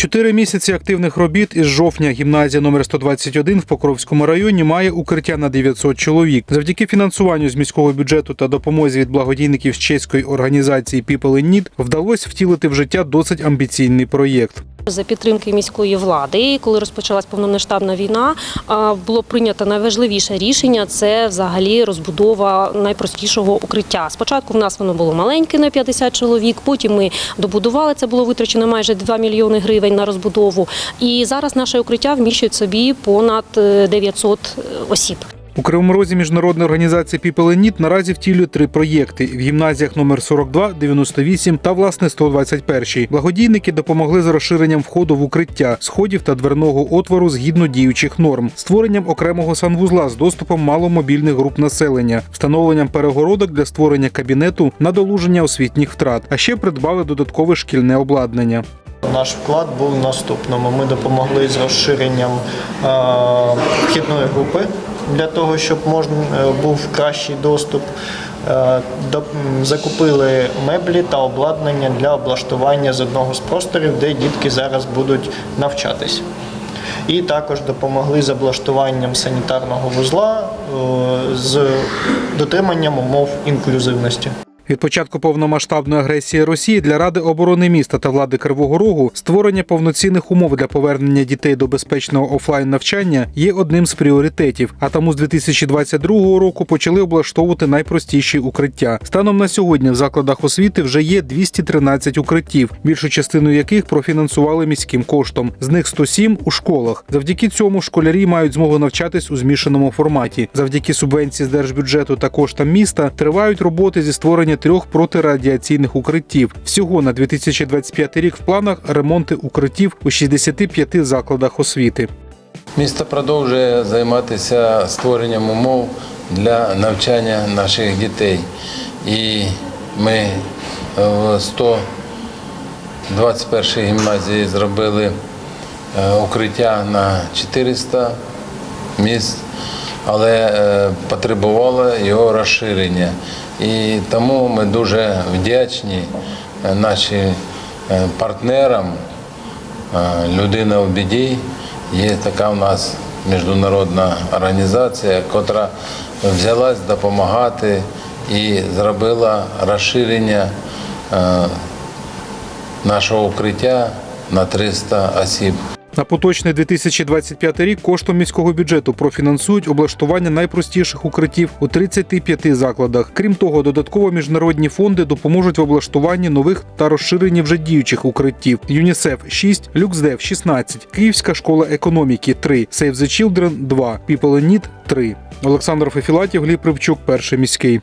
Чотири місяці активних робіт із жовтня гімназія номер 121 в Покровському районі має укриття на 900 чоловік. Завдяки фінансуванню з міського бюджету та допомозі від благодійників з чеської організації People in Need вдалося втілити в життя досить амбіційний проєкт. За підтримки міської влади, коли розпочалась повномасштабна війна, було прийнято найважливіше рішення це взагалі розбудова найпростішого укриття. Спочатку в нас воно було маленьке на 50 чоловік. Потім ми добудували це. Було витрачено майже 2 мільйони гривень на розбудову. І зараз наше укриття вміщує собі понад е, 900 осіб. У Кривому Розі міжнародна організація Need наразі втілює три проєкти в гімназіях номер 42, 98 та власне 121. Благодійники допомогли з розширенням входу в укриття, сходів та дверного отвору згідно діючих норм, створенням окремого санвузла з доступом маломобільних груп населення, встановленням перегородок для створення кабінету на долуження освітніх втрат, а ще придбали додаткове шкільне обладнання. Наш вклад був наступному. Ми допомогли з розширенням е, вхідної групи для того, щоб можна е, був кращий доступ. Е, Закупили меблі та обладнання для облаштування з одного з просторів, де дітки зараз будуть навчатись. І також допомогли з облаштуванням санітарного вузла е, з дотриманням умов інклюзивності. Від початку повномасштабної агресії Росії для Ради оборони міста та влади Кривого Рогу створення повноцінних умов для повернення дітей до безпечного офлайн навчання є одним з пріоритетів. А тому з 2022 року почали облаштовувати найпростіші укриття. Станом на сьогодні в закладах освіти вже є 213 укриттів, більшу частину яких профінансували міським коштом. З них 107 у школах. Завдяки цьому школярі мають змогу навчатись у змішаному форматі. Завдяки субвенції з держбюджету та коштам міста тривають роботи зі створення трьох протирадіаційних укриттів. Всього на 2025 рік в планах ремонти укриттів у 65 закладах освіти. Місто продовжує займатися створенням умов для навчання наших дітей. І ми в 121 гімназії зробили е, укриття на 400 місць, але е, потребувало його розширення. І тому ми дуже вдячні е, нашим е, партнерам Людина в біді. Є така в нас міжнародна організація, яка взялась допомагати і зробила розширення нашого укриття на 300 осіб. На поточний 2025 рік коштом міського бюджету профінансують облаштування найпростіших укриттів у 35 закладах. Крім того, додатково міжнародні фонди допоможуть в облаштуванні нових та розширенні вже діючих укриттів. ЮНІСЕФ 6, Люксдев 16, Київська школа економіки 3, Save the Children 2, People in Need 3. Олександр Фефілатів, Гліб Привчук, перший міський.